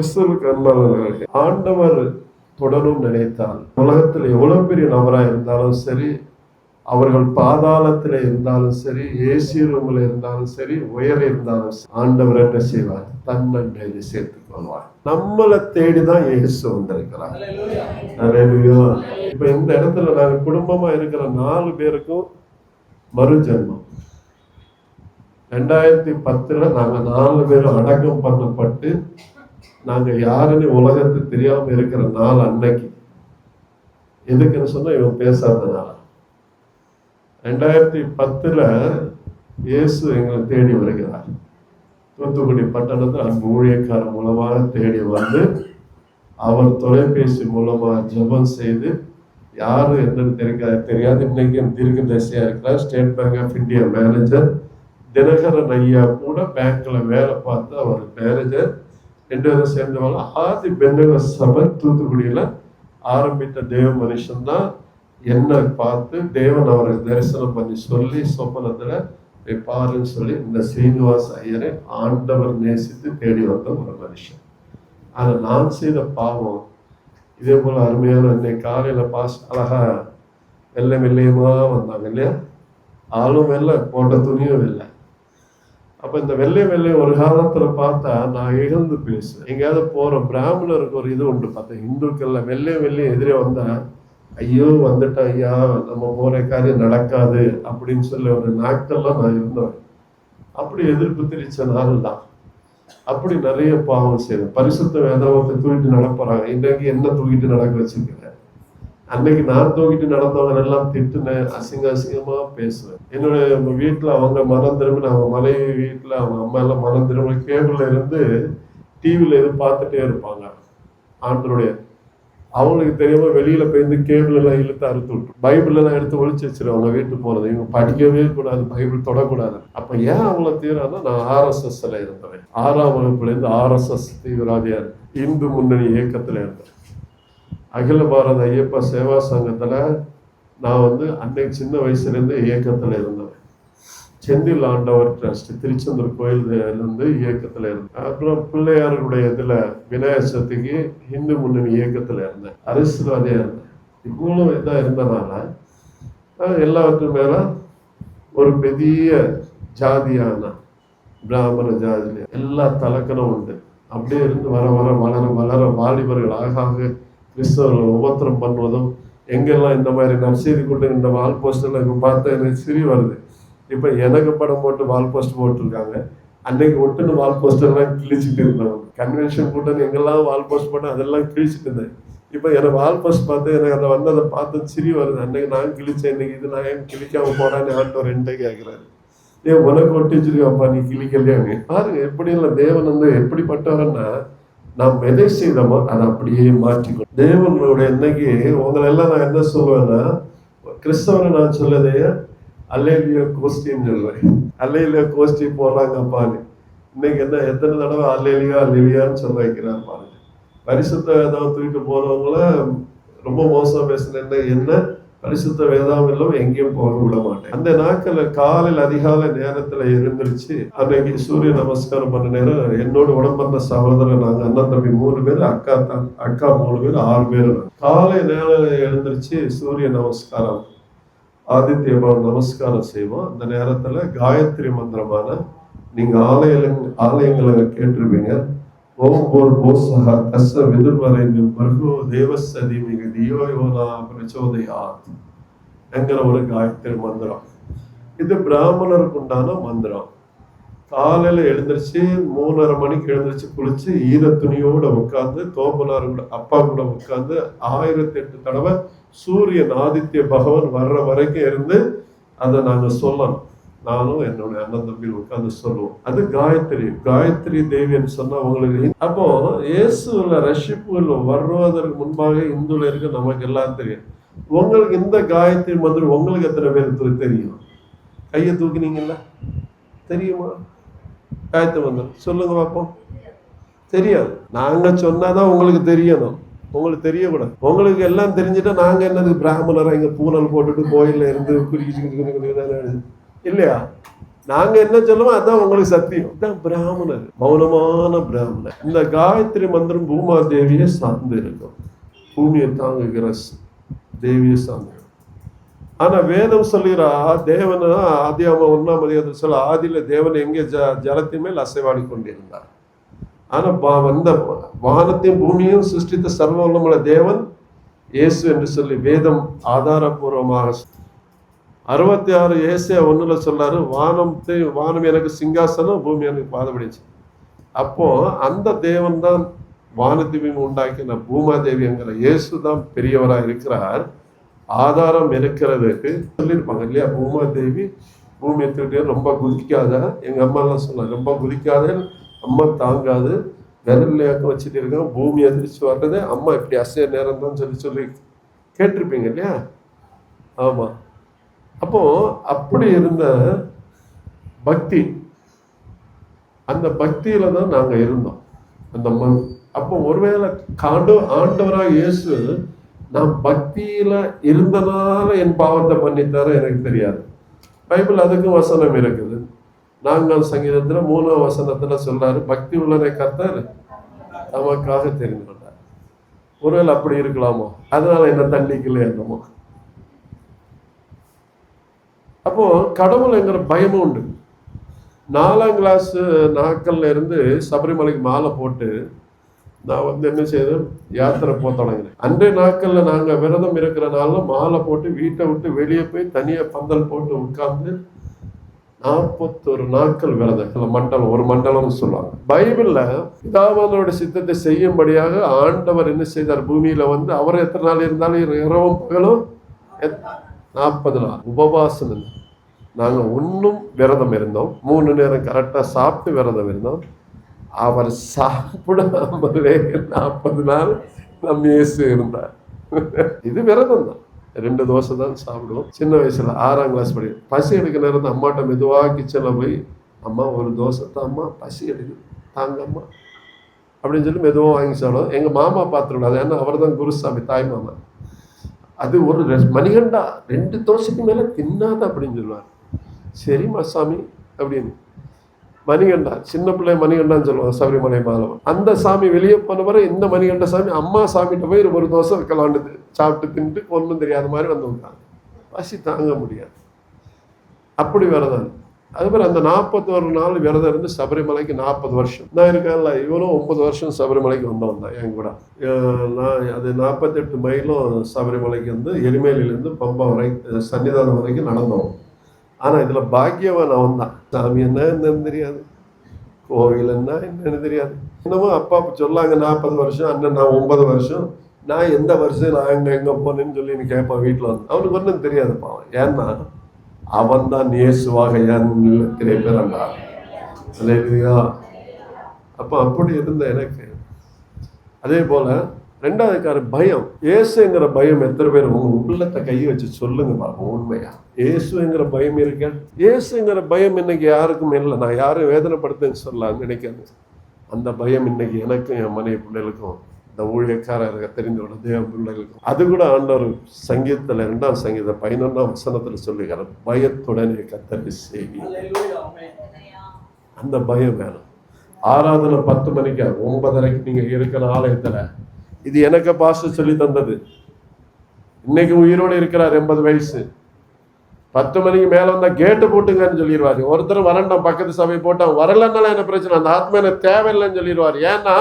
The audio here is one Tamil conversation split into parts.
கிறிஸ்துவுக்கு அன்பானவர்களே ஆண்டவர் தொடரும் நினைத்தால் உலகத்தில் எவ்வளவு பெரிய நபராக இருந்தாலும் சரி அவர்கள் பாதாளத்தில் இருந்தாலும் சரி ஏசி ரூமில் இருந்தாலும் சரி உயர் இருந்தாலும் சரி, ஆண்டவர் என்ன செய்வார்? தன்னன்றி சேர்த்து கொள்வார். நம்மளை தேடி தான் இயேசு வந்திருக்கிறார். இப்ப இந்த இடத்துல நாங்க குடும்பமா இருக்கிற நாலு பேருக்கும் மறுஜென்மம். ரெண்டாயிரத்தி பத்துல நாங்க நாலு பேரும் அடக்கம் பண்ணப்பட்டு நாங்க யாருன்னு உலகத்துக்கு தெரியாம இருக்கிற நாள் அன்னைக்கு. எதுக்குன்னு சொன்னா இவன் பேசாதனால ரெண்டாயிரத்தி பத்துல இயேசு எங்களை தேடி வருகிறார். தூத்துக்குடி பட்டணத்தில் அந்த ஊழியக்காரர் மூலமாக தேடி வந்து அவர் தொலைபேசி மூலமா ஜெபம் செய்து யார் என்னன்னு தெரியாது தெரியாது இன்னைக்கு தீர்க்க தரிசியா இருக்கிறார் State Bank of India manager Dinakaran ஐயா கூட பேங்க்ல வேலை பார்த்து அவர் மேனேஜர் ரெண்டு பேரும் சேர்ந்தவங்க. ஆதி பெந்தக சபை தூத்துக்குடியில் ஆரம்பித்த தேவ மனுஷன் தான் என்ன பார்த்து தேவன் அவருக்கு தரிசனம் பண்ணி சொல்லி சொப்பனத்தில் போய் பாருன்னு சொல்லி இந்த ஸ்ரீனிவாஸ் ஐயரை ஆண்டவர் நேசித்து தேடி வந்த ஒரு மனுஷன். ஆனால் நான் செய்த பாவம் இதே போல் அருமையான இன்னைக்கு காலையில் பாஸ் அழகா வெள்ளை வெள்ளையுமா வந்தாங்க இல்லையா? ஆளும் இல்லை போட்ட துணியும் இல்லை அப்ப இந்த வெள்ளை வெள்ளை ஒரு காலத்துல பார்த்தா நான் எழுந்து பேசுவேன். எங்கேயாவது போற பிராமணருக்கு ஒரு இது உண்டு. பார்த்தேன் இந்துக்கள்ல வெள்ளை வெள்ளை எதிரே வந்தா ஐயோ வந்துட்டா ஐயா நம்ம போற காரியம் நடக்காது அப்படின்னு சொல்லி ஒரு நாட்கள்லாம் நான் இருந்தேன் அப்படி எதிர்ப்பு தெரிச்ச நாள் தான் அப்படி நிறைய பாவம் செய்வேன். பரிசுத்த வேதவத்தை தூக்கிட்டு நடப்புறாங்க. இன்றைக்கு என்ன தூக்கிட்டு நடக்க வச்சுக்கிறேன் அன்னைக்கு நான் தூக்கிட்டு நடந்தவங்க எல்லாம் திட்டுனேன் அசிங்க அசிங்கமா பேசுவேன். என்னுடைய வீட்டில் அவங்க மனம் திரும்பின அவங்க மனைவி வீட்டில் அவங்க அம்மா எல்லாம் மனம் திரும்ப கேபிளில் இருந்து டிவியில் எதுவும் பார்த்துட்டே இருப்பாங்க. ஆண்டருடைய அவங்களுக்கு தெரியாம வெளியில போயிருந்து கேபிள் எல்லாம் இழுத்து அறுத்து விட்டு பைபிள் எல்லாம் எடுத்து ஒழிச்சு வச்சிருவாங்க வீட்டுக்கு போறது. இவங்க படிக்கவே கூடாது பைபிள் தொடக்கூடாது. அப்ப ஏன் அவங்கள தீரானா நான் ஆர்எஸ்எஸ்ல இருந்தேன் ஆறாம் வகுப்புல இருந்து ஆர்எஸ்எஸ் தீவிரவாதியா இந்து முன்னணி இயக்கத்துல இருந்தேன். அகில பாரத ஐயப்ப சேவா சங்கத்துல நான் வந்து அன்றைக்கு சின்ன வயசுலேருந்து இயக்கத்தில் இருந்தேன் செந்தில் ஆண்டவர் ட்ரஸ்ட் திருச்செந்தூர் கோயிலிருந்து இயக்கத்தில் இருந்தேன். அப்புறம் பிள்ளையாருடைய இதில் விநாயகர் சதுர்த்திக்கு இந்து முன்னணி இயக்கத்தில் இருந்தேன். அரசியல்வாதியாக இருந்தேன். இவ்வளோ இதாக இருந்தனால எல்லாவற்றும் மேல ஒரு பெரிய ஜாதியான பிராமண ஜாதியில எல்லா தலக்கணம் உண்டு. அப்படியே இருந்து வர வர வளர வளர வாலிபர்கள் ஆக கிறிஸ்தவர்கள் உபத்திரம் பண்ணுவதும் எங்கெல்லாம் இந்த மாதிரி நர்சரி கொண்டு இந்த வால் போஸ்டர்ல இப்போ பார்த்தா எனக்கு சிரி வருது. இப்போ எனக்கு படம் போட்டு வால் போஸ்ட் போட்டிருக்காங்க. அன்னைக்கு ஒட்டுன்னு வால் போஸ்டர்லாம் கிழிச்சிட்டு இருந்தோம். கன்வென்ஷன் கூட்டம் எங்கெல்லாம் வால் போஸ்ட் போட்டு அதெல்லாம் கிழிச்சிட்டு இருந்தேன். இப்போ எனக்கு வால் போஸ்ட் பார்த்து எனக்கு அதை வந்து அதை பார்த்து சிரி வருது. அன்னைக்கு நான் கிழிச்சேன். இன்னைக்கு இது நான் ஏன் கிழிக்காம போறான்னு ஆண்டவர் என்கிட்ட கேட்குறாரு. ஏன் உனக்கு ஒட்டிச்சிருக்கப்பா நீ கிழிக்கலையாங்க பாருங்க எப்படி இல்லை தேவன் வந்து எப்படிப்பட்டவர்னா நாம் எதை செய்தோமோ அதை அப்படியே மாற்றிக்கணும் தேவனுடைய இன்னைக்கு உங்களை எல்லாம் நான் என்ன சொல்லுவேன்னா கிறிஸ்தவனை நான் சொல்லதே அலேலியோ கோஷ்டின்னு சொல்லுவேன் அல்லேலியா கோஷ்டி போடுறாங்கப்பான்னு இன்னைக்கு என்ன எத்தனை தடவை அல்லேலியா அல்லேலியான்னு சொல்ல வைக்கிறான் பாருங்க. பரிசுத்த ஏதாவது தூக்கிட்டு போறவங்கள ரொம்ப மோசம் பேசுனேன்னா என்ன? பரிசுத்த வேதாம் இல்லாம எங்கேயும் போக விட மாட்டேன். அந்த நாட்கள் காலையில் அதிகாலை நேரத்துல எழுந்திருச்சு அன்னைக்கு சூரிய நமஸ்காரம் பண்ண நேரம் என்னோட உடம்பந்த சகோதரர் நாங்க அண்ணன் தம்பி மூணு பேர் அக்கா தான் அக்கா மூணு பேர் ஆறு பேர் காலை நேரம் எழுந்திருச்சு சூரிய நமஸ்காரம் ஆதித்ய நமஸ்காரம் செய்வோம். அந்த நேரத்துல காயத்ரி மந்திரமான நீங்க ஆலயங்கள் ஆலயங்களை கேட்டிருப்பீங்க. ஓம் போர் போசக தஸ்ஸ விதுர்வரைந்து தேவசதி மிக தியோ என்கிற ஒரு காயத்ரி மந்திரம். இது பிராமணருக்கு உண்டான மந்திரம். காலையில எழுந்திரிச்சு மூணரை மணிக்கு எழுந்திரிச்சு குளிச்சு ஈர துணியோட உட்காந்து தோப்பனார் கூட அப்பா கூட உட்காந்து ஆயிரத்தி எட்டு தடவை சூரியன் ஆதித்ய பகவான் வர்ற வரைக்கும் இருந்து அதை நாங்க சொல்லணும். நானும் என்னோட அண்ணன் தம்பியில் உட்காந்து சொல்லுவோம். அது காயத்ரி காயத்ரி தேவின்னு சொன்னா உங்களுக்கு அப்போ இயேசுல ரஷிப்புகள் வருவதற்கு முன்பாக இந்துல இருக்க நமக்கு எல்லாம் தெரியும். உங்களுக்கு இந்த காயத்ரி மந்திரம் உங்களுக்கு எத்தனை பேருக்கு தெரியும்? கையை தூக்குனீங்கல்ல? தெரியுமா? காயத்ரி மந்திரம். சொல்லுங்க பார்ப்போம் தெரியாது. நாங்க சொன்னாதான் உங்களுக்கு தெரியணும். உங்களுக்கு தெரியக்கூடாது. உங்களுக்கு எல்லாம் தெரிஞ்சுட்டா நாங்க என்னது பிராமணரா இங்க பூனல் போட்டுட்டு கோயில்ல இருந்து குறிச்சு இல்லையா? நாங்க என்ன சொல்லுவோம்? அதான் உங்களுக்கு சத்தியம். இதான் பிராமணர் மௌனமான பிராமணர். இந்த காயத்ரி மந்திரம் பூமா தேவியை சார்ந்து இருக்கும். பூமியை தாங்குகிற தேவியை சார்ந்து ஆனா வேதம் சொல்லிறா தேவன் ஆதியாம ஒன்னாம் அதிகாரத்தில் சொல்ல ஆதியில தேவன் எங்கே ஜ ஜலத்தின் மேல் அசைவாடி கொண்டிருந்தார். ஆனா பா- வந்த வானத்தையும் பூமியும் சிருஷ்டித்த சர்வ தேவன் இயேசு என்று சொல்லி வேதம் ஆதாரபூர்வமாக அறுபத்தி ஆறு ஏசியா ஒன்றில் சொல்றாரு வானத்தை வானம் எனக்கு சிங்காசனம் பூமி எனக்கு பாதப்படிச்சு அப்போ அந்த தேவன் தான் வானத்தையும் உண்டாக்கின பூமாதேவிங்கிற இயேசு தான் பெரியவராக இருக்கிறார். ஆதாரம் இருக்கிறதுக்கு சொல்லியிருப்பாங்க இல்லையா? பூமாதேவி பூமியை தூக்கிட்டு ரொம்ப குதிக்காத. எங்கள் அம்மாலாம் சொன்னாங்க ரொம்ப குதிக்காத அம்மா தாங்காது. விரல்லையாக்க வச்சுட்டு இருக்கோம் பூமி எதிர்த்து வர்றது அம்மா இப்படி அசைய நேரம் தான் சொல்லி சொல்லி கேட்டிருப்பீங்க இல்லையா? ஆமாம் அப்போ அப்படி இருந்த பக்தி அந்த பக்தியில தான் நாங்க இருந்தோம். அந்த மண் அப்போ ஒருவேளை காண்டு ஆண்டவராக இயேசு நான் பக்தியில இருந்தனால என் பாவத்தை மன்னித்தார எனக்கு தெரியாது. பைபிள் அதுக்கும் வசனம் இருக்குது. நாங்கள் சங்கீதத்துல மூணாம் வசனத்துல சொல்றாரு பக்தி உள்ளதை கத்தர் நமக்காக தெரிந்து கொண்டார். ஒருவேளை அப்படி இருக்கலாமோ? அதனால என்ன தண்டிக்கல என்னமோ? அப்போது கடவுள்ங்கிற பயமும் உண்டு. நாலாம் கிளாஸ் நாட்கள்ல இருந்து சபரிமலைக்கு மாலை போட்டு நான் வந்து என்ன செய்தேன்? யாத்திரை போக தொடங்கினேன். அன்றைய நாட்களில் நாங்கள் விரதம் இருக்கிறனால மாலை போட்டு வீட்டை விட்டு வெளியே போய் தனியாக பந்தல் போட்டு உட்கார்ந்து நாற்பத்தொரு நாட்கள் விரதம். இல்லை மண்டலம் ஒரு மண்டலம்னு சொல்லுவாங்க. பைபிளில் பிதாவானோட சித்தத்தை செய்யும்படியாக ஆண்டவர் என்ன செய்தார்? பூமியில் வந்து அவர் எத்தனை நாள் இருந்தாலும் இரவும் பகலும் நாற்பது நாள். உபவாசம். நாங்கள் ஒன்றும் விரதம் இருந்தோம். மூணு நேரம் கரெக்டாக சாப்பிட்டு விரதம் இருந்தோம். அவர் சாப்பிடாமலே நாற்பது நாள் நம் இயேசு இருந்தார். இது விரதம் தான். ரெண்டு தோசை தான் சாப்பிடுவோம். சின்ன வயசில் ஆறாம் கிளாஸ் படி பசி எடுக்க நேரம் அம்மாட்ட மெதுவாக கிச்சனில் போய் அம்மா ஒரு தோசை தான் அம்மா பசி எடுக்குது. தாங்க அம்மா அப்படின்னு சொல்லி மெதுவாக வாங்கி சாப்பிடுவோம். எங்கள் மாமா பார்த்துருக்கூடாது ஏன்னா அவர் தான் குருசாமி தாய் மாமா. அது ஒரு மணிகண்டா ரெண்டு தோசைக்கு மேலே தின்னாத அப்படின்னு சொல்லுவார். சரிம்மா சாமி அப்படின்னு. மணிகண்டா சின்ன பிள்ளை மணிகண்டான்னு சொல்லுவாங்க சபரிமலை மாதவன். அந்த சாமி வெளியே போன பிறகு இந்த மணிகண்ட சாமி அம்மா சாமிகிட்ட போய் ஒரு தோசை வைக்கலான்ட்டு சாப்பிட்டு தின்ட்டு ஒன்றும் தெரியாத மாதிரி வந்து விட்டாங்க பசி தாங்க முடியாது. அப்படி விரதம். அதுமாதிரி அந்த நாற்பத்தோரு நாள் விரதம் இருந்து சபரிமலைக்கு நாற்பது வருஷம். நான் இருக்கேன்ல இவனும் ஒன்பது வருஷம் சபரிமலைக்கு வந்தவன் தான் என் கூட. நான் அது நாற்பத்தெட்டு மைலும் சபரிமலைக்கு வந்து எரிமேலிலேருந்து பம்பா வரை சன்னிதானம் வரைக்கும் நடந்தோம். ஆனால் இதில் பாக்கியவன் அவன் தான் சாமி என்ன என்னன்னு தெரியாது. கோவில் என்ன என்னன்னு தெரியாது. இன்னமும் அப்பா சொல்லாங்க நாற்பது வருஷம் அண்ணன் நான் ஒன்பது வருஷம். நான் எந்த வருஷம் நான் எங்கே எங்கே போனேன்னு சொல்லி நீ கேட்பான் வீட்டில் வந்து. அவனுக்கு ஒன்றும் தெரியாது பாவன் ஏன்னா அவன் தான் இயேசுவாக என் இல்லத்திலே பிறந்தான் அல்லேலூயா. அப்போ அப்படி இருந்த எனக்கு அதே போல் ரெண்டாவது கார பயம். இயேசுங்கிற பயம் எத்தனை பேர் உங்க உள்ளத்தை கையை வச்சு சொல்லுங்க பாப்போம் உண்மையா? இயேசுங்கிற பயம் இருக்க? இயேசுங்கிற பயம் இன்னைக்கு யாருக்கும் இல்லை. நான் யாரும் வேதனைப்படுத்துன்னு சொல்ல நினைக்காது அந்த பயம் இன்னைக்கு எனக்கும் என் மனைவி பிள்ளைகளுக்கும் இந்த ஊழியக்காரருக்கு தெரிந்து கொள்ள தேவ பிள்ளைகளுக்கும். அது கூட ஆண்டவர் சங்கீதத்துல இரண்டாம் சங்கீதம் பதினொன்றாம் வசனத்துல சொல்லுகிறார் பயத்துடனே கத்தரி செய்தி அந்த பயம் வேணும். ஆராதனை பத்து மணிக்கு ஒன்பதரைக்கு நீங்க இருக்கிற ஆலயத்துல. இது எனக்கு பாஸ்டர் சொல்லி தந்தது. இன்னைக்கு உயிரோடு இருக்கிறார் எண்பது வயசு. பத்து மணிக்கு மேலே வந்தால் கேட்டு போட்டுங்கன்னு சொல்லிடுவார் ஒருத்தர் வரண்டாம் பக்கத்து சபை போட்டான் வரலன்னால என்ன பிரச்சனை? அந்த ஆத்மா எனக்கு தேவையில்லைன்னு சொல்லிடுவார் ஏன்னா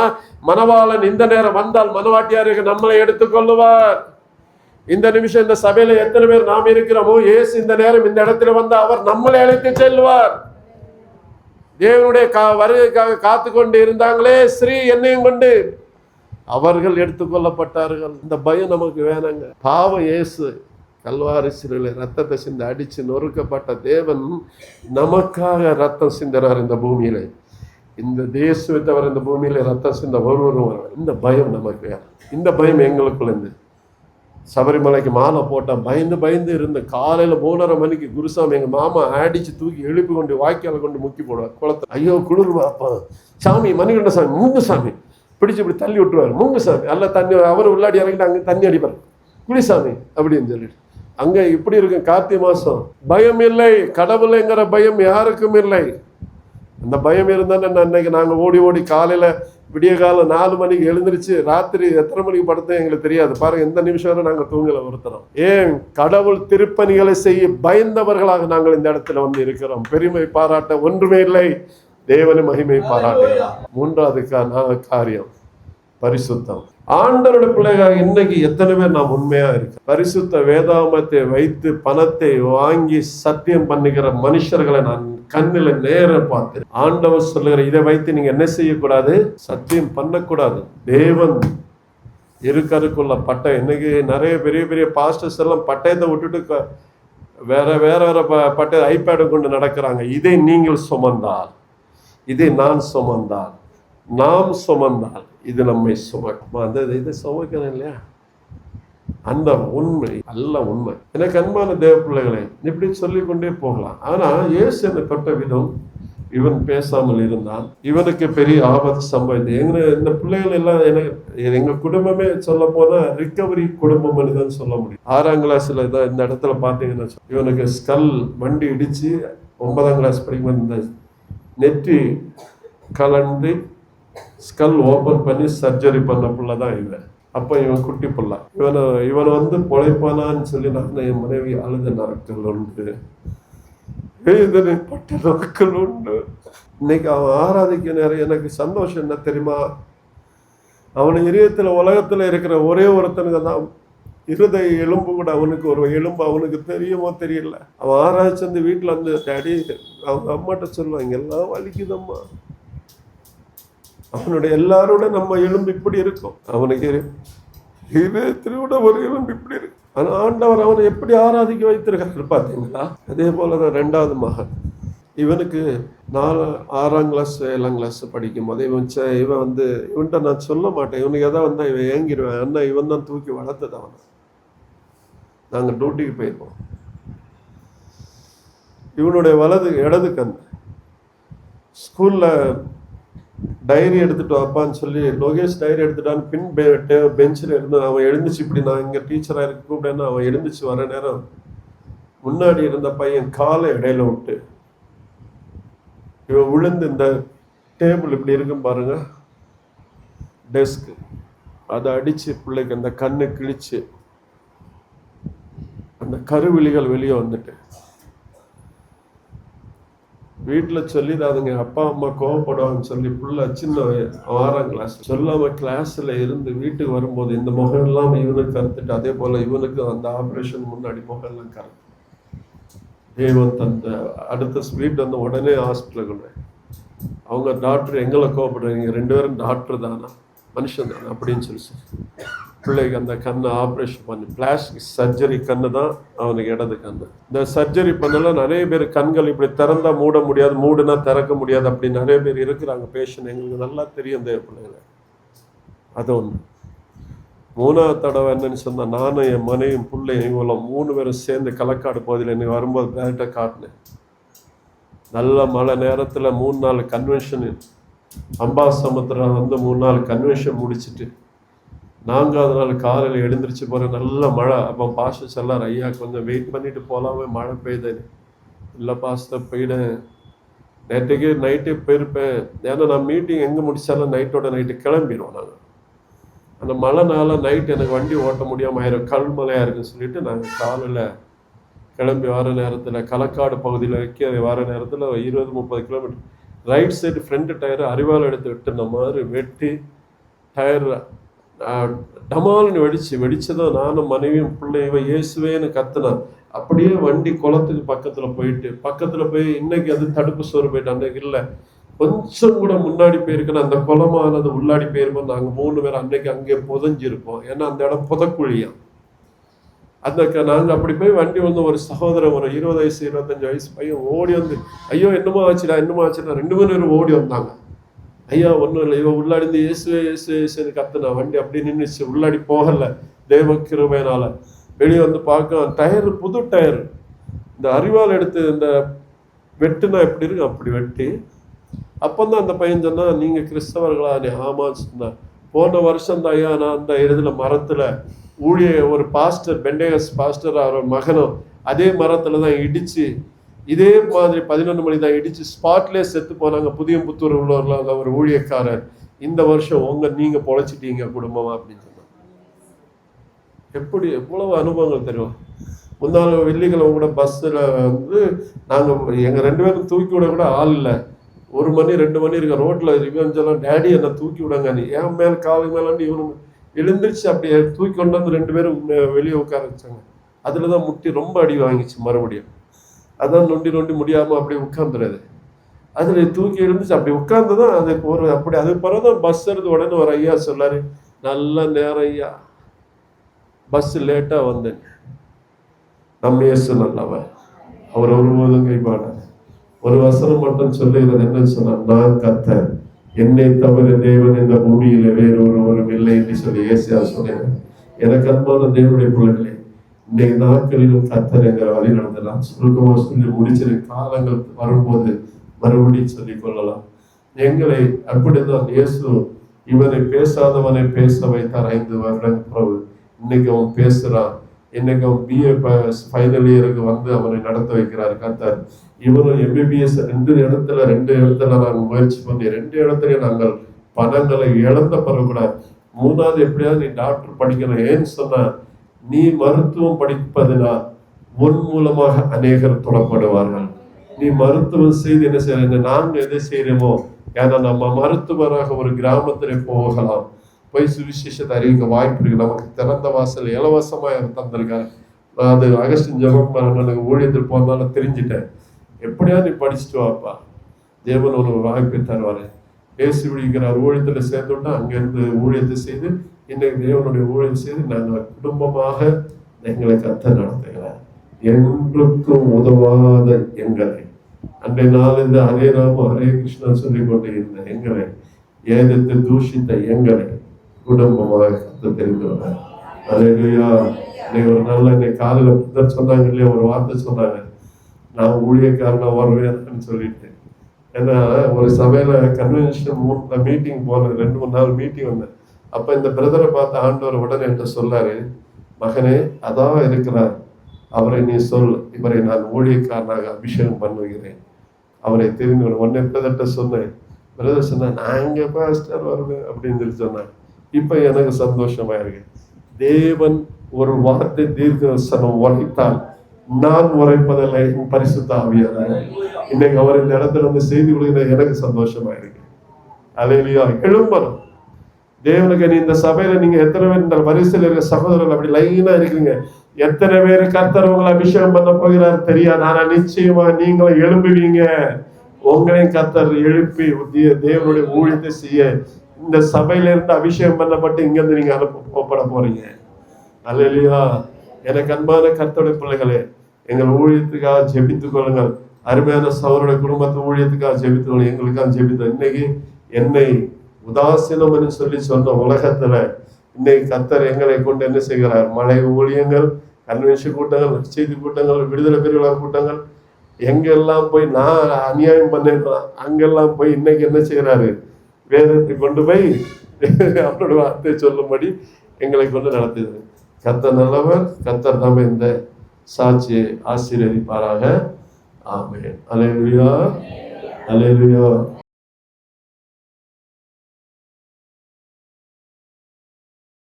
மணவாளன் இந்த நேரம் வந்தால் மனவாட்டியாருக்கு நம்மளை எடுத்துக்கொள்ளுவார் இந்த நிமிஷம் இந்த சபையில எத்தனை பேர் நாம் இருக்கிறோமோ ஏசு இந்த நேரம் இந்த இடத்துல வந்து அவர் நம்மளை அழைத்து செல்வார். தேவனுடைய கா வருகைக்காக காத்து கொண்டு இருந்தாங்களே ஸ்ரீ என்னையும் கொண்டு. அவர்கள் எடுத்துக்கொள்ளப்பட்டார்கள். இந்த பயம் நமக்கு வேணாங்க. பாவம் இயேசு கல்வாரி சிறையில் ரத்தத்தை சிந்த அடிச்சு நொறுக்கப்பட்ட தேவன் நமக்காக ரத்தம் சிந்துறார் இந்த பூமியில. இந்த தேசுவை தவிர இந்த பூமியில ரத்தம் சிந்த ஒருவரும் இந்த பயம் நமக்கு வேணும். இந்த பயம் எங்களுக்குள்ளேருந்து சபரிமலைக்கு மாலை போட்டால் பயந்து பயந்து இருந்த காலையில் மூணரை மணிக்கு குருசாமி எங்கள் மாமா அடித்து தூக்கி எழுப்பி கொண்டு வாய்க்கால கொண்டு முக்கி போடுவார். குளத்தை ஐயோ குளிர் அப்பா சாமி மணிகண்ட சாமி மூங்கு சாமி. பிடிச்சு இப்படி தள்ளி விட்டுருவார். மூங்கு சாமி. எல்லாம் தண்ணி அவர் உள்ளாடி இறங்கிட்டு அங்கே தண்ணி அடிப்பார். குளிசாமி அப்படின்னு சொல்லிட்டு. அங்கே இப்படி இருக்கும் கார்த்திகை மாதம் பயம் இல்லை கடவுளைங்கிற பயம் யாருக்கும் இல்லை. அந்த பயம் இருந்தானே நான் நாங்கள் ஓடி ஓடி காலையில் விடிய காலம் நாலு மணிக்கு எழுந்திருச்சு ராத்திரி எத்தனை மணிக்கு படுத்தோம் எங்களுக்கு தெரியாது. பாருங்க எந்த நிமிஷம் வரை நாங்கள் தூங்கலை ஒருத்தரும். ஏன்? கடவுள் திருப்பணிகளை செய்ய பயந்தவர்களாக நாங்கள் இந்த இடத்துல வந்து இருக்கிறோம். பெருமை பாராட்ட ஒன்றுமே இல்லை. தேவனை மகிமை பாராட்டுகிறோம் மூன்றாவது காரியம். பரிசுத்தம். ஆண்டவரோட பிள்ளைகளாக இன்னைக்கு எத்தனை பேர் நாம் உண்மையா இருக்கு பரிசுத்த வேதாமத்தை வைத்து பணத்தை வாங்கி சத்தியம் பண்ணுகிற மனுஷர்களை நான் கண்ணில் நேர பார்த்தேன். ஆண்டவர் சொல்லுகிற இதை வைத்து நீங்க என்ன செய்யக்கூடாது? சத்தியம் பண்ணக்கூடாது. தேவன் இருக்கறதுக்குள்ள பட்டை இன்னைக்கு நிறைய பெரிய பெரிய பாஸ்டர்ஸ் எல்லாம் பட்டயத்தை விட்டுட்டு வேற வேற வேற ப- பட்டய ஐபேடை கொண்டு நடக்கிறாங்க. இதை நீங்கள் சுமந்தால். இது நான் சுமந்தால் நாம் சுமந்தால் இது நம்மை சுமக்கும். அந்த இதை சுமக்கிறேன் இல்லையா? அந்த உண்மை அல்ல உண்மை. எனக்கு அன்பான தேவ பிள்ளைகளே இப்படி சொல்லிக்கொண்டே போகலாம். ஆனா இயேசு என்னை தொட்ட விதம் இவன் பேசாமல் இருந்தான். இவனுக்கு பெரிய ஆபத்து சம்பவித்தது. எங்க இந்த பிள்ளைகள் எல்லாம் எனக்கு எங்க குடும்பமே சொல்ல போனா ரிக்கவரி குடும்பம் தான் சொல்ல முடியும். ஆறாம் கிளாஸ்ல தான் இந்த இடத்துல பாத்தீங்கன்னா இவனுக்கு ஸ்கல் வண்டி இடிச்சு ஒன்பதாம் கிளாஸ் படிக்கும்போது இந்த நெற்றி கலண்டு ஸ்கல் ஓப்பன் பண்ணி சர்ஜரி பண்ண புள்ள தான் இவன். அப்போ இவன் குட்டி புள்ள. இவனை இவனை வந்து பொழைப்பானான்னு சொல்லி நான் என் மனைவி அழுத நாட்கள் உண்டு. வேதனைப்பட்ட நாட்கள் உண்டு. இன்னைக்கு அவன் ஆராதிக்க நேரம் எனக்கு சந்தோஷம் என்ன தெரியுமா? அவன் இதயத்தில் உலகத்தில் இருக்கிற ஒரே ஒருத்தனுக்கு தான். இருதய எலும்பு கூட அவனுக்கு ஒரு எலும்பு அவனுக்கு தெரியுமோ தெரியல. அவன் ஆராய்ச்சி வந்து வீட்டில் வந்து டேடி அவங்க அம்மாட்ட சொல்லுவாங்க எல்லாம் வலிக்குதம்மா. அவனுடைய எல்லாரோட நம்ம எலும்பு இப்படி இருக்கும். அவனுக்கு இது திருவிட ஒரு எலும்பு இப்படி இருக்கு ஆனால் ஆண்டவர் அவனை எப்படி ஆராதிக்க வைத்திருக்காரு பார்த்தீங்களா அதே போல தான் ரெண்டாவது மகன். இவனுக்கு நாலு ஆறாம் கிளாஸ் ஏழாம் கிளாஸ் படிக்கும் போது இவன் இவன் வந்து இவன்கிட்ட நான் சொல்ல மாட்டேன். இவனுக்கு எதாவது வந்தால் இவன் ஏங்கிடுவேன். அண்ணா இவன் தான் தூக்கி வளர்த்தது அவனை. நாங்கள் டியூட்டிக்கு போயிருப்போம் இவனுடைய வலது இடது கண். ஸ்கூலில் டைரி எடுத்துட்டு வாப்பான்னு சொல்லி லோகேஷ் டைரி எடுத்துட்டான்னு பின் பெ பெஞ்சில் இருந்து அவன் எழுந்துச்சு. இப்படி நான் இங்கே டீச்சராக இருக்க கூப்பிட்டேன்னு அவன் எழுந்துச்சு வர நேரம். முன்னாடி இருந்த பையன் காலை இடையில விட்டு இவன் விழுந்து இந்த டேபிள் இப்படி இருக்கும் பாருங்க. டெஸ்க் அதை அடித்து பிள்ளைக்கு அந்த கண்ணை கிழிச்சு அந்த கருவிழிகள் வெளியே வந்துட்டு வீட்டில் சொல்லி அதுங்க அப்பா அம்மா கோவப்படுவாங்கன்னு சொல்லி புள்ள சின்ன ஆறாம் கிளாஸ் சொல்லாம கிளாஸ்ல இருந்து வீட்டுக்கு வரும்போது இந்த முகம் எல்லாம் இவனுக்கு கருத்துட்டு அதே போல இவனுக்கு அந்த ஆப்ரேஷன் முன்னாடி முகம் எல்லாம் கருத்து. தேவன் தந்த அடுத்த ஸ்வீட் வந்து உடனே ஹாஸ்பிட்டலுக்கு கொண்டு அவங்க டாக்டர் எங்களை கோவப்படுறீங்க ரெண்டு பேரும் டாக்டர் தானா? மனுஷன் தானே? அப்படின்னு சொல்லி சொல்லி. பிள்ளைக்கு அந்த கண்ணை ஆப்ரேஷன் பண்ணி பிளாஸ்டிக் சர்ஜரி கண்ணு தான் அவனுக்கு இடது கண்ணு. இந்த சர்ஜரி பண்ணலாம் நிறைய பேர் கண்கள் இப்படி திறந்தா மூட முடியாது மூடுனா திறக்க முடியாது அப்படி நிறைய பேர் இருக்கிறாங்க. பேஷண்ட் எங்களுக்கு நல்லா தெரியும் தேவ பிள்ளைகளை. அது ஒன்று மூணாவது தடவை என்னன்னு சொன்னால் நானும் என் மனைவியும் பிள்ளையும் இவ்வளோ மூணு பேரும் சேர்ந்து களக்காடு பகுதியில் எனக்கு வரும்போது பேட்டை காட்டினேன். நல்ல மழை நேரத்தில் மூணு நாள் கன்வென்ஷன் அம்பாசமுத்திரம் வந்து மூணு நாள் கன்வென்ஷன் முடிச்சிட்டு நான்காவது நாள் காலையில் எழுந்திரிச்சு போகிற நல்ல மழை. அப்போ பாஸ்டர்ஸ் சொல்லார் ஐயா கொஞ்சம் வெயிட் பண்ணிட்டு போகலாமே மழை பெய்யுதுன்னு இல்லை பாஸ்டர் போயிடேன் நேற்றுக்கு நைட்டே போயிருப்பேன். ஏன்னா நான் மீட்டிங் எங்கே முடிச்சாலும் நைட்டோட நைட்டு கிளம்பிடுவோம் நாங்கள் அந்த மழைனால நைட் எனக்கு வண்டி ஓட்ட முடியாமல் ஆயிரும். கல்மலையாக இருக்குன்னு சொல்லிட்டு நாங்கள் காலையில் கிளம்பி வர நேரத்தில் களக்காடு பகுதியில் வைக்க வர நேரத்தில் இருபது முப்பது kilometre right side front tyre அறிவால் எடுத்து விட்டுன மாதிரி வெட்டி டயர் டமால்னு வெடிச்சு வெடிச்சதும் நானும் மனைவியும் பிள்ளையும் இயேசுவேன்னு கத்துனேன் அப்படியே வண்டி குளத்துக்கு பக்கத்தில் போயிட்டு பக்கத்தில் போய் இன்னைக்கு அது தடுப்பு சோறு போயிட்டு அன்னைக்கு இல்லை. கொஞ்சம் கூட முன்னாடி போயிருக்குன்னு அந்த குளமானது உள்ளாடி போயிருப்போம் நாங்கள் மூணு பேர் அன்னைக்கு அங்கே புதஞ்சிருப்போம். ஏன்னா அந்த இடம் புதக்குழியாம் அந்த நாங்கள் அப்படி போய் வண்டி வந்து ஒரு சகோதரன் ஒரு இருபது வயசு இருபத்தஞ்சு வயசு பையன் ஓடி வந்து ஐயோ என்னமோ ஆச்சுடா என்னமோ ஆச்சுடா ரெண்டு மூணு பேரும் ஓடி வந்தாங்க. ஐயா ஒன்றும் இல்லை. இவன் உள்ளாடி இருந்து இயேசுவே இயேசு இயேசுன்னு கத்துனா வண்டி அப்படி நின்றுச்சு உள்ளாடி போகலை. தேவ கிருபையினால. வெளியே வந்து பார்க்க டயர் புது டயர். இந்த அறிவால் எடுத்து இந்த வெட்டுனா எப்படி இருக்கு? அப்படி வெட்டி. அப்போ தான் அந்த பையன் சொன்னால் நீங்கள் கிறிஸ்தவர்களா நீ ஆமான்னு சொன்னேன். போன வருஷம் தான் ஐயா நான் அந்த இடத்துல மரத்தில் ஊழிய ஒரு பாஸ்டர் பெண்டேகஸ் பாஸ்டர் அவர் மகனும் அதே மரத்தில் தான் இடித்து இதே மாதிரி பதினொன்று மணி தான் இடிச்சு ஸ்பாட்லேயே செத்து போனாங்க புதிய புத்தூர் உள்ளவர்கள் ஒரு ஊழியக்காரர். இந்த வருஷம் உங்க நீங்க பொழைச்சிட்டீங்க குடும்பமா அப்படின்னு சொன்னாங்க எப்படி எவ்வளவு அனுபவங்கள் தெரியும்? முன்னாள் வெள்ளிக்கிழமை கூட பஸ்ஸில் வந்து நாங்கள் எங்கள் ரெண்டு பேரும் தூக்கி விட கூட ஆள் இல்லை. ஒரு மணி ரெண்டு மணி இருக்க ரோட்டில் இவன் டேடி என்னை தூக்கி விடுங்க நீ. என் மேல் காலு மேலாண்டு இவனு எழுந்திரிச்சு அப்படியே தூக்கி கொண்டு வந்து ரெண்டு பேரும் வெளியே உட்கார வச்சாங்க. அதில் தான் முட்டி ரொம்ப அடி வாங்கிச்சு மறுபடியும். அதான் நொண்டி நொண்டி முடியாமல் அப்படியே உட்காந்துடுறது அதில் தூக்கி எழுந்துச்சு அப்படி உட்கார்ந்து தான் அது ஒரு அப்படி அது பிறகு தான் பஸ் இருந்து உடனே ஒரு ஐயா சொல்லாரு நல்ல நேரம் ஐயா. பஸ் லேட்டாக வந்தேன். நம்ம இயேசு நல்லவன் அவர் ஒருபோதும் கைப்பாடார் ஒரு வசனம் மட்டும் சொல்லுகிறது என்ன சொன்னார் நான் கத்தர். என்னை தவிர தேவன் இந்த பூமியில வேறு ஒருவரும் இல்லை என்று சொல்லி ஏசியா சொன்னேன் எனக்கு அன்பான தேவனுடைய பிள்ளைகளே இன்றைய நாட்களிலும் கத்தர் எங்களை வழி நடந்தலாம் சுருக்கமாக சொல்லி முடிச்சிரு. காலங்கள் வரும்போது மறுபடியும் சொல்லிக் கொள்ளலாம். எங்களை அப்படிதான் இயேசு இவரை பேசாதவனை பேச வைத்தார். ஐந்து வருடம் பிறகு இன்னைக்கு அவன் பேசுறான். இன்னைக்கு அவன் பிஏ ஃபைனல் இயருக்கு வந்து அவனை நடத்த வைக்கிறார் கர்த்தர். இவரும் எம்பிபிஎஸ் ரெண்டு இடத்துல ரெண்டு இடத்துல நாங்கள் முயற்சி பண்ணி ரெண்டு இடத்துல நாங்கள் பணங்களை இழந்த பிறகு கூட மூணாவது எப்படியாவது நீ டாக்டர் படிக்கணும். ஏன்னு சொன்ன நீ மருத்துவம் படிப்பதனால் உன் மூலமாக அநேகர் தொடப்படுவார்கள் நீ மருத்துவம் செய்து என்ன செய்யற நாங்க எதை செய்யறோமோ ஏன்னா நம்ம மருத்துவராக ஒரு கிராமத்தில் போகலாம். போய் சுவிசேஷத்தை அறிவிக்க வாய்ப்பு இருக்கு. நமக்கு திறந்த வாசல் இலவசமாக தந்திருக்காரு. நான் அது அகஸ்டின் ஜபம் எனக்கு ஊழியத்தில் போனால தெரிஞ்சிட்டேன். எப்படியா நீ படிச்சுட்டு வாப்பா. தேவன் ஒரு வாய்ப்பை தருவாரு. பேசி விடுகிறார் ஊழியத்தில் சேர்ந்துட்டா அங்கேருந்து ஊழியத்தை செய்து இன்றைக்கு தேவனுடைய ஊழியம் செய்து நாங்கள் குடும்பமாக எங்களை கத்த நடத்துகிறேன் என்றுக்கும் உதவாத எங்களை. அன்றைய நாளில் ஹரே ராம ஹரே கிருஷ்ணா சொல்லிக் கொண்டு இருந்த எங்களை ஏதத்து தூஷித்த எங்களை குடும்பமாக கத்த தெரிந்தவர் அலையா நீ ஒரு நாள் இன்னைக்கு காலையில புத்தர் சொன்னாங்க இல்லையா? ஒரு வார்த்தை சொன்னாங்க. நான் ஊழியக்காரனா வருவேன் சொல்லிட்டு. ஏன்னா ஒரு சபையில கன்வென்ஷன் மூணு மீட்டிங் போனேன் ரெண்டு மூணு நாள் மீட்டிங் வந்தேன். அப்ப இந்த பிரதரை பார்த்த ஆண்டவர் உடனே என்று சொல்லாரு மகனே அதான் இருக்கிறார். அவரை நீ சொல். இவரை நான் ஊழியக்காரனாக அபிஷேகம் பண்ணுகிறேன். அவரை தெரிந்து உடனே பிரதர்கிட்ட சொன்னேன். பிரதர் சொன்னா நான் இங்க பாஸ்டர் வருவேன். அப்படின்னு சொல்லி சொன்னேன் இப்ப எனக்கு சந்தோஷமா இருக்கு தேவன் ஒரு வார்த்தை தீர்க்கசனம் உரைத்தால் நான் உரைப்பதில்லை பரிசுத்த ஆவியானவர். இன்னைக்கு அவர் இந்த இடத்துல வந்து செய்தி கொடுக்கிற எனக்கு சந்தோஷமா இருக்கு அலையிலையா எழும்பணும். தேவனுக்கு நீ இந்த சபையில நீங்க எத்தனை பேர் இந்த வரிசையில் இருக்க சகோதரர்கள் அப்படி லைனா இருக்கீங்க எத்தனை பேர் கர்த்தர் உங்களை அபிஷேகம் பண்ண போகிறார் தெரியாது. ஆனா நிச்சயமா நீங்களும் எழும்புவீங்க. உங்களையும் கர்த்தர் எழுப்பி உத்திய- தேவனுடைய ஊழியத்தை செய்ய. இந்த சபையில இருந்து அபிஷேகம் பண்ணப்பட்டு இங்க இருந்து நீங்க அனுப்பப்பட போறீங்க. இல்லையா எனக்கு அன்பான கர்த்தருடைய பிள்ளைகளே எங்கள் ஊழியத்துக்காக ஜெபித்துக் கொள்ளுங்கள். அருமையான சவருடைய குடும்பத்து ஊழியத்துக்காக ஜெபித்துக் கொள்ளுங்கள். எங்களுக்காக ஜெபித்தோம். இன்னைக்கு என்னை உதாசீனம் என்று சொல்லி சொன்ன உலகத்துல இன்னைக்கு கத்தர் எங்களை கொண்டு என்ன செய்கிறார்? மலை ஊழியங்கள் கன்வென்ஷன் கூட்டங்கள் செய்தி கூட்டங்கள் விடுதலை பெருவிழா கூட்டங்கள். எங்கெல்லாம் போய் நான் அநியாயம் பண்ணேன் அங்கெல்லாம் போய் இன்னைக்கு என்ன செய்கிறாரு? வேதத்தை கொண்டு போய் அவரோட வார்த்தை சொல்லும்படி எங்களை கொண்டு நடத்தியது. கத்த நல்லவர் கத்தர் நம்ம இந்த சாட்சியை ஆசீர்வதிப்பாராக. ஆமேன். அலையா அலையா